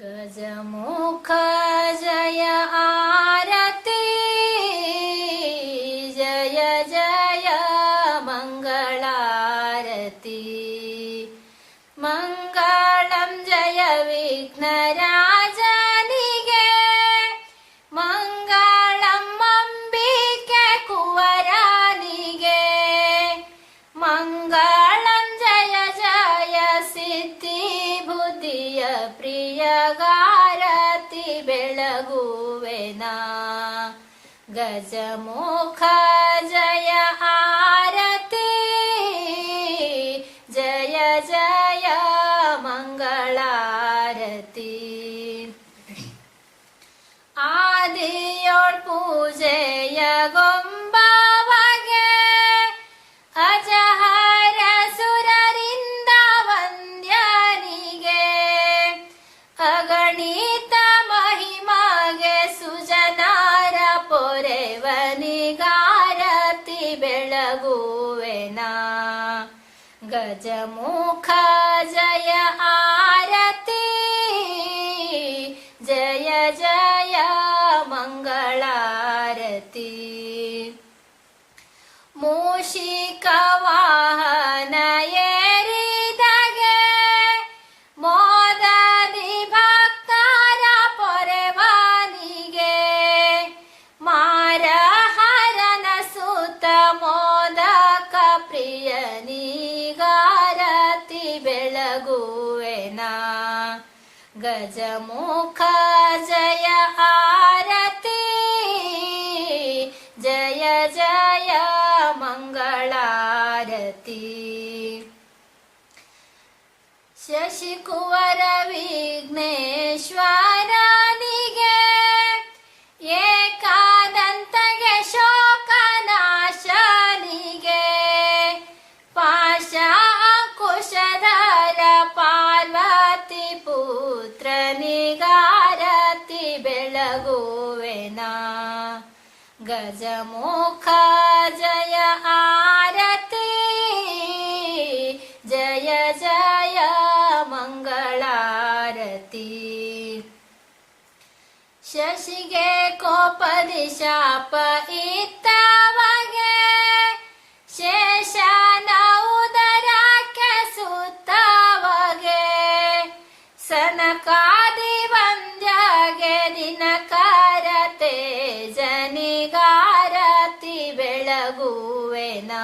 ഗജമുഖ ജയ ആരതി ജയ ജയ മംഗളാരതി. മംഗളം ജയ വിഘ്നരാജനികെ മംഗളം അംബിക കുവരാനികെ. മംഗള ಪ್ರಿಯಗಾರತಿ ಬೆಳಗುವೆನ ಗಜಮುಖ ಜಯ ಆರತಿ ಜಯ ಜಯ ಮಂಗಳಾರತಿ ಆದಿಯೋಳ್ ಪೂಜೆ गजमुख जय आरती। जय जय मङ्गलारती मूषिकवाहन ಬೆಳಗುವೆನಾ ಗಜಮುಖ ಜಯ ಆರತಿ ಜಯ ಜಯ ಮಂಗಳಾರತಿ. ಶಶಿಕುವರ ವಿಘ್ನೇಶ್ವರನಿಗೆ गजमुख जय आरती। जय जय मङ्गलारती। शशिगे कोपदि शाप पितावगे शेषा उदराख्य उदरा सनका ಬೆಳಗುವೆನಾ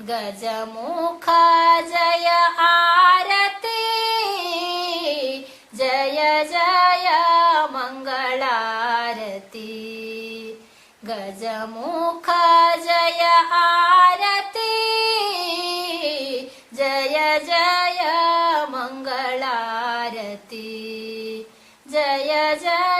ಗಜಮುಖ ಜಯ ಆರತಿ ಜಯ ಜಯ ಮಂಗಳಾರತಿ ಗಜಮುಖ ಜಯ ಆರತಿ ಜಯ ಜಯ ಮಂಗಳಾರತಿ ಜಯ ಜಯ